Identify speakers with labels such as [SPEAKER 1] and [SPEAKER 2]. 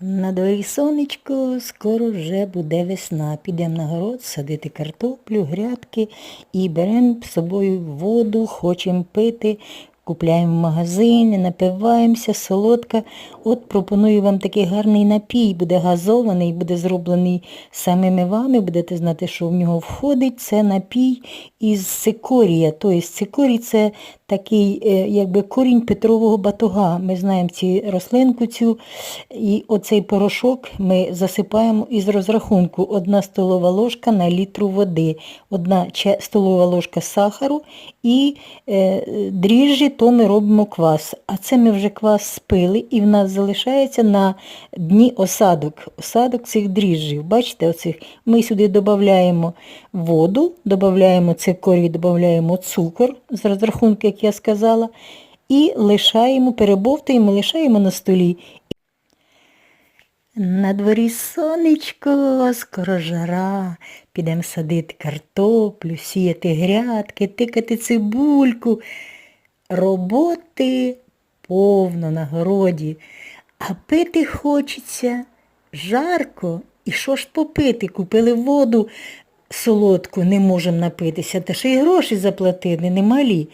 [SPEAKER 1] На дворі сонечко, скоро вже буде весна. Підемо на город садити картоплю, грядки і беремо з собою воду, хочемо пити, купляємо в магазині, напиваємося, солодка. От пропоную вам такий гарний напій, буде газований, буде зроблений самими вами, будете знати, що в нього входить. Це напій із цикорія. Тобто цикорій це такий е, якби корінь Петрового батога. Ми знаємо ці рослинку цю. І оцей порошок ми засипаємо із розрахунку. Одна столова ложка на літру води, одна столова ложка сахару і е, дріжджі, то ми робимо квас. А це ми вже квас спили і в нас залишається на дні осадок. Осадок цих дріжджів. Бачите, оцих? ми сюди додаємо воду, додаємо цикорій, додаємо цукор з розрахунку, як я сказала, і лишаємо, перебовтуємо, лишаємо на столі. На дворі сонечко, скоро жара, підемо садити картоплю, сіяти грядки, тикати цибульку. Роботи повно на городі, а пити хочеться жарко. І що ж попити? Купили воду солодку, не можемо напитися, та ще й гроші заплатили, немалі.